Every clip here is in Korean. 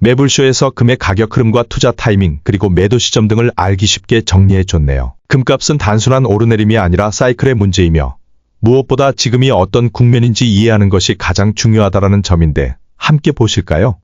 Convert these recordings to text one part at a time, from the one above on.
매불쇼에서 금의 가격 흐름과 투자 타이밍 그리고 매도 시점 등을 알기 쉽게 정리해 줬네요. 금값은 단순한 오르내림이 아니라 사이클의 문제이며 무엇보다 지금이 어떤 국면인지 이해하는 것이 가장 중요하다라는 점인데 함께 보실까요?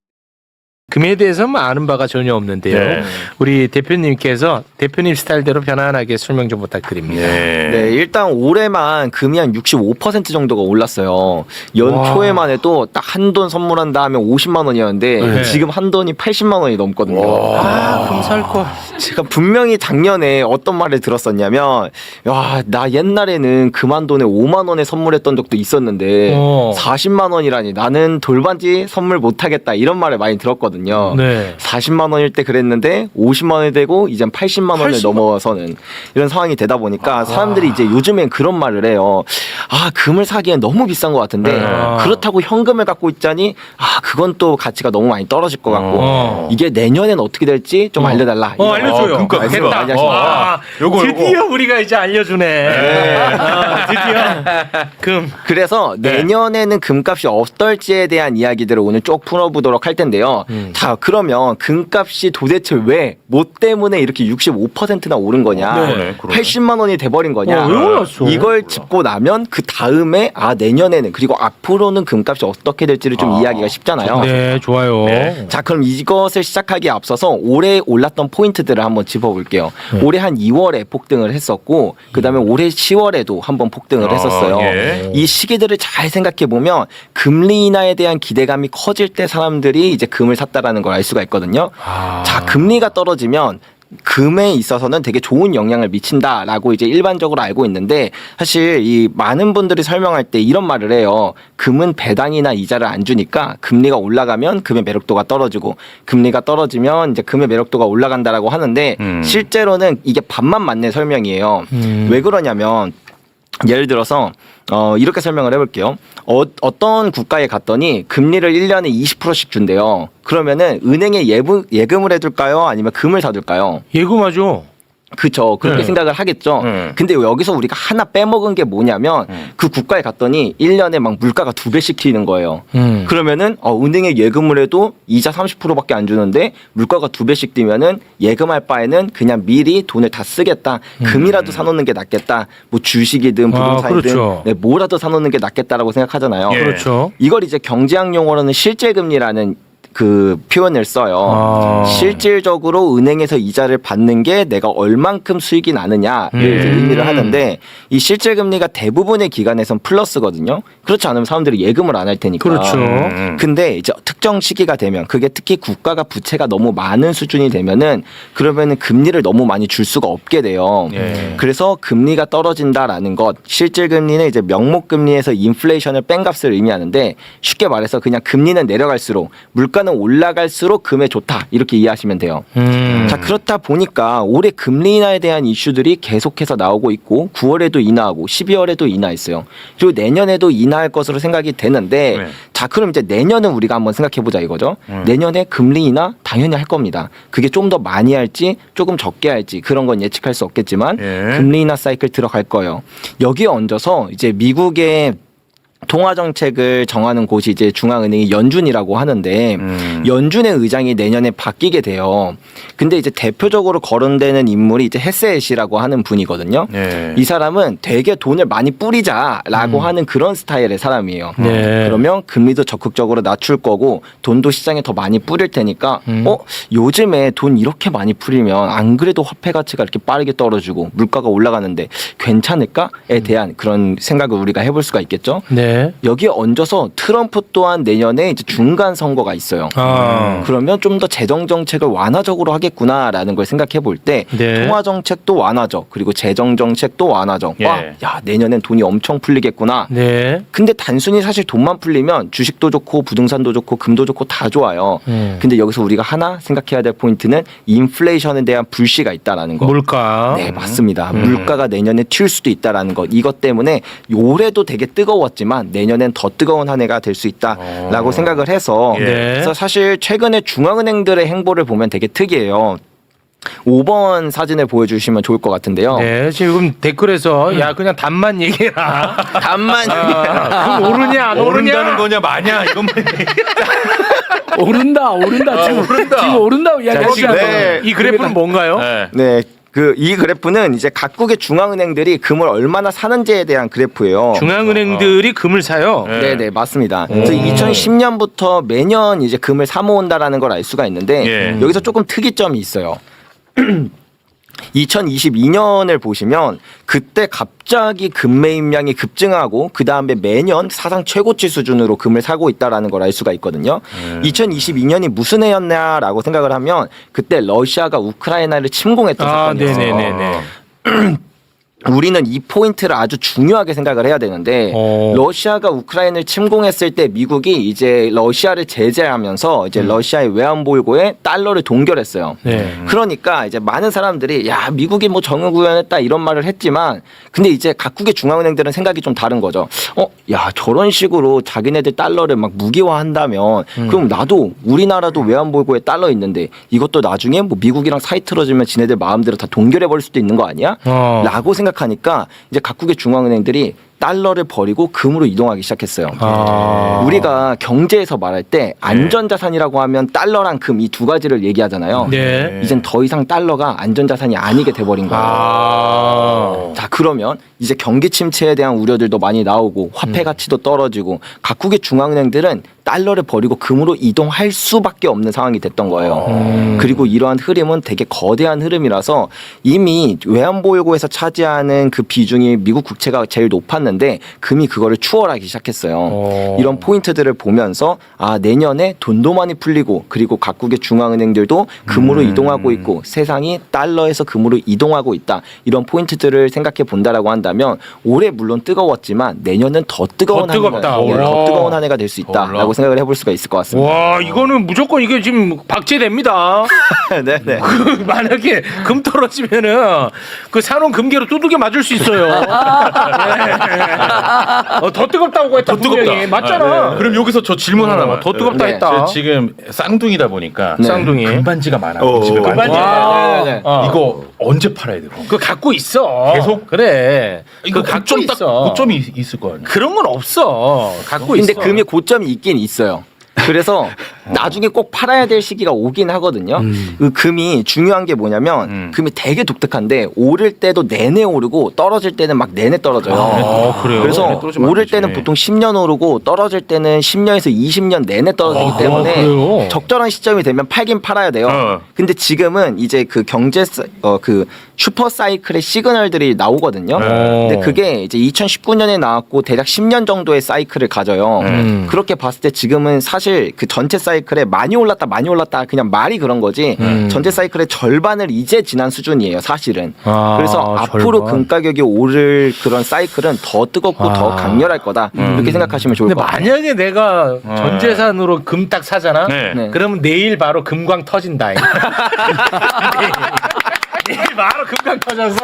금에 대해서는 아는 바가 전혀 없는데요. 네. 우리 대표님께서 대표님 스타일대로 편안하게 설명 좀 부탁드립니다. 네, 일단 올해만 금이 한 65% 정도가 올랐어요. 와. 연초에만 해도 딱 한 돈 선물한다 하면 50만 원이었는데 네. 지금 한 돈이 80만 원이 넘거든요. 아, 금살걸. 제가 분명히 작년에 어떤 말을 들었었냐면 야, 나 옛날에는 금한 돈에 5만 원에 선물했던 적도 있었는데 어. 40만 원이라니 나는 돌반지 선물 못 하겠다 이런 말을 많이 들었거든요. 네. 40만 원일 때 그랬는데 50만 원이 되고 이젠 80만 원을 80만? 넘어서는 이런 상황이 되다 보니까 사람들이 이제 요즘엔 그런 말을 해요. 아 금을 사기엔 너무 비싼 것 같은데 아. 그렇다고 현금을 갖고 있자니 아 그건 또 가치가 너무 많이 떨어질 것 같고 어. 이게 내년엔 어떻게 될지 좀 어. 알려달라. 어, 이런 알려줘요. 어, 그러니까 말씀을 됐다. 많이 하시네요. 아, 요거, 요거. 드디어 우리가 이제 알려주네. 아, 드디어 금. 그래서 네. 내년에는 금값이 어떨지에 대한 이야기들을 오늘 쭉 풀어보도록 할 텐데요. 음. 자, 그러면 금값이 도대체 왜, 뭐 때문에 이렇게 65%나 오른 거냐? 네, 그러네. 80만 원이 돼버린 거냐? 어, 왜 올랐어? 이걸 짚고 나면 그 다음에 아 내년에는 그리고 앞으로는 금값이 어떻게 될지를 좀 아, 이야기가 쉽잖아요. 네, 좋아요. 네. 자 그럼 이것을 시작하기에 앞서서 올해 올랐던 포인트들을 한번 짚어볼게요. 네. 올해 한 2월에 폭등을 했었고 그 다음에 올해 10월에도 한번 폭등을 아, 했었어요. 예. 이 시기들을 잘 생각해 보면 금리 인하에 대한 기대감이 커질 때 사람들이 이제 금을 샀 다라는 걸 알 수가 있거든요. 아. 자 금리가 떨어지면 금에 있어서는 되게 좋은 영향을 미친다라고 이제 일반적으로 알고 있는데 사실 이 많은 분들이 설명할 때 이런 말을 해요. 금은 배당이나 이자를 안 주니까 금리가 올라가면 금의 매력도가 떨어지고 금리가 떨어지면 이제 금의 매력도가 올라간다라고 하는데 음. 실제로는 이게 반만 맞는 설명이에요. 음. 왜 그러냐면 예를 들어서 어 이렇게 설명을 해볼게요. 어, 어떤 국가에 갔더니 금리를 1년에 20%씩 준대요. 그러면은 은행에 예부, 예금을 해둘까요? 아니면 금을 사둘까요? 예금하죠. 그쵸. 그렇게 네. 생각을 하겠죠. 네. 근데 여기서 우리가 하나 빼먹은 게 뭐냐면 음. 그 국가에 갔더니 1년에 막 물가가 두 배씩 튀는 거예요. 음. 그러면은 어, 은행에 예금을 해도 이자 30%밖에 안 주는데 물가가 두 배씩 뛰면은 예금할 바에는 그냥 미리 돈을 다 쓰겠다. 금이라도 사놓는 게 낫겠다. 뭐 주식이든 음. 아, 부동산이든 그렇죠. 네, 뭐라도 사놓는 게 낫겠다라고 생각하잖아요. 예. 그렇죠. 이걸 이제 경제학 용어로는 실제금리라는 그 표현을 써요. 아. 실질적으로 은행에서 이자를 받는 게 내가 얼만큼 수익이 나느냐를 음. 이제 의미를 하는데 이 실질 금리가 대부분의 기관에선 플러스거든요. 그렇지 않으면 사람들이 예금을 안 할 테니까. 그렇죠. 음. 근데 이제 특정 시기가 되면 그게 특히 국가가 부채가 너무 많은 수준이 되면은 그러면은 금리를 너무 많이 줄 수가 없게 돼요. 예. 그래서 금리가 떨어진다라는 것, 실질 금리는 이제 명목 금리에서 인플레이션을 뺀 값을 의미하는데 쉽게 말해서 그냥 금리는 내려갈수록 물가 는 올라갈수록 금에 좋다 이렇게 이해하시면 돼요. 음. 자 그렇다 보니까 올해 금리 인하에 대한 이슈들이 계속해서 나오고 있고 9월에도 인하하고 12월에도 인하했어요. 그리고 내년에도 인하할 것으로 생각이 되는데 네. 자 그럼 이제 내년은 우리가 한번 생각해 보자 이거죠. 음. 내년에 금리 인하 당연히 할 겁니다. 그게 좀 더 많이 할지 조금 적게 할지 그런 건 예측할 수 없겠지만 예. 금리 인하 사이클 들어갈 거예요. 여기에 얹어서 이제 미국의 통화 정책을 정하는 곳이 이제 중앙은행이 연준이라고 하는데 음. 연준의 의장이 내년에 바뀌게 돼요. 근데 이제 대표적으로 거론되는 인물이 이제 헤세시라고 하는 분이거든요. 예. 이 사람은 되게 돈을 많이 뿌리자라고 하는 그런 스타일의 사람이에요. 네. 그러면 금리도 적극적으로 낮출 거고 돈도 시장에 더 많이 뿌릴 테니까 음. 어 요즘에 돈 이렇게 많이 풀리면 안 그래도 화폐 가치가 이렇게 빠르게 떨어지고 물가가 올라가는데 괜찮을까에 대한 그런 생각을 우리가 해볼 수가 있겠죠. 네. 여기에 얹어서 트럼프 또한 내년에 이제 중간 선거가 있어요. 아. 그러면 좀 더 재정 정책을 완화적으로 하 겠구나라는 걸 생각해 볼 때 네. 통화 정책도 완화적 그리고 재정 정책도 완화적. 와, 예. 야 내년엔 돈이 엄청 풀리겠구나. 네. 근데 단순히 사실 돈만 풀리면 주식도 좋고 부동산도 좋고 금도 좋고 다 좋아요. 음. 근데 여기서 우리가 하나 생각해야 될 포인트는 인플레이션에 대한 불씨가 있다라는 거. 물가. 네, 맞습니다. 음. 물가가 내년에 튈 수도 있다라는 것. 이것 때문에 올해도 되게 뜨거웠지만 내년엔 더 뜨거운 한 해가 될 수 있다라고 어. 생각을 해서 예. 네. 그래서 사실 최근에 중앙은행들의 행보를 보면 되게 특이해요. 5번 사진을 보여주시면 좋을 것 같은데요. 네, 지금 댓글에서 야 그냥 답만 얘기해라. 단만 아, 그럼 오르냐 안 오르냐? 오른다는 거냐 마냐 이건 오른다 오른다 지금 오른다 지금 오른다 자, 이야기하시는 네. 이 그래프는 뭔가요? 네. 네. 그 이 그래프는 이제 각국의 중앙은행들이 금을 얼마나 사는지에 대한 그래프예요. 중앙은행들이 금을 사요. 네. 네, 네, 맞습니다. 그래서 2010년부터 매년 이제 금을 사 모은다라는 걸 알 수가 있는데 예. 여기서 조금 특이점이 있어요. 2022년을 보시면 그때 갑자기 금 매입량이 급증하고 그 다음에 매년 사상 최고치 수준으로 금을 사고 있다라는 걸 알 수가 있거든요. 2022년이 무슨 해였냐라고 생각을 하면 그때 러시아가 우크라이나를 침공했던 아, 사건이었어요. 네네네네. 우리는 이 포인트를 아주 중요하게 생각을 해야 되는데 어. 러시아가 우크라이나를 침공했을 때 미국이 이제 러시아를 제재하면서 이제 러시아의 외환보유고에 달러를 동결했어요. 네. 그러니까 이제 많은 사람들이 야 미국이 뭐 정을 구현했다 이런 말을 했지만 근데 이제 각국의 중앙은행들은 생각이 좀 다른 거죠. 어, 야 저런 식으로 자기네들 달러를 막 무기화한다면 그럼 나도 우리나라도 외환보유고에 달러 있는데 이것도 나중에 뭐 미국이랑 사이 틀어지면 지네들 마음대로 다 동결해 버릴 수도 있는 거 아니야? 어. 라고 생각 하니까 이제 각국의 중앙은행들이 달러를 버리고 금으로 이동하기 시작했어요. 아. 우리가 경제에서 말할 때 안전자산이라고 하면 달러랑 금 이 두 가지를 얘기하잖아요. 네. 이젠 더 이상 달러가 안전자산이 아니게 돼버린 거예요. 아. 자 그러면 이제 경기 침체에 대한 우려들도 많이 나오고 화폐 음. 가치도 떨어지고 각국의 중앙은행들은 달러를 버리고 금으로 이동할 수밖에 없는 상황이 됐던 거예요. 음. 그리고 이러한 흐름은 되게 거대한 흐름이라서 이미 외환보유고에서 차지하는 그 비중이 미국 국채가 제일 높았는데 금이 그거를 추월하기 시작했어요. 어. 이런 포인트들을 보면서 아 내년에 돈도 많이 풀리고 그리고 각국의 중앙은행들도 금으로 음. 이동하고 있고 세상이 달러에서 금으로 이동하고 있다 이런 포인트들을 생각해 본다라고 한다면 올해 물론 뜨거웠지만 내년은 더 뜨거운 더 한 해가. 예, 더 오. 뜨거운 한 해가 될 수 있다라고 생각을 해볼 수가 있을 것 같습니다. 와 이거는 무조건 이게 지금 박제됩니다. 네, 네. 그 만약에 금 떨어지면은 그 사놓은 금괴로 두들겨 맞을 수 있어요. 네. 어, 더 뜨겁다고 했다. 더 뜨겁다. 분명히. 맞잖아. 네. 그럼 여기서 저 질문 하나만. 더 뜨겁다 네. 했다. 저 지금 쌍둥이다 보니까 네. 쌍둥이. 금반지가 많아. 어, 집에 많이. 금반지. 네, 네, 네. 어. 이거 언제 팔아야 돼? 그럼? 그거 갖고 있어. 계속? 그래. 이거 그거 갖고 고점 딱 있어. 고점이 있을 거 아니야. 그런 건 없어. 갖고 근데 있어. 금이 고점이 있긴 있어요. 그래서 나중에 꼭 팔아야 될 시기가 오긴 하거든요. 그 금이 중요한 게 뭐냐면 음. 금이 되게 독특한데 오를 때도 내내 오르고 떨어질 때는 막 내내 떨어져요. 아, 그래요? 그래서 내내 떨어지면 안 오를 되지. 때는 보통 10년 오르고 떨어질 때는 10년에서 20년 내내 떨어지기 아, 때문에 그래요? 적절한 시점이 되면 팔긴 팔아야 돼요. 어. 근데 지금은 이제 그 경제 사- 어, 그 슈퍼 사이클의 시그널들이 나오거든요. 네. 근데 그게 이제 2019년에 나왔고 대략 10년 정도의 사이클을 가져요. 음. 그렇게 봤을 때 지금은 사실 그 전체 사이클 에 많이 올랐다 많이 올랐다 그냥 말이 그런 거지 음. 전체 사이클의 절반을 이제 지난 수준이에요 사실은 아, 그래서 앞으로 절반. 금 가격이 오를 그런 사이클은 더 뜨겁고 더 아. 강렬할 거다 이렇게 생각하시면 좋을 근데 것 같아요 만약에 내가 전 재산으로 금 딱 사잖아. 네. 네. 그러면 내일 바로 금광 터진다. 내일 바로 금광 터져서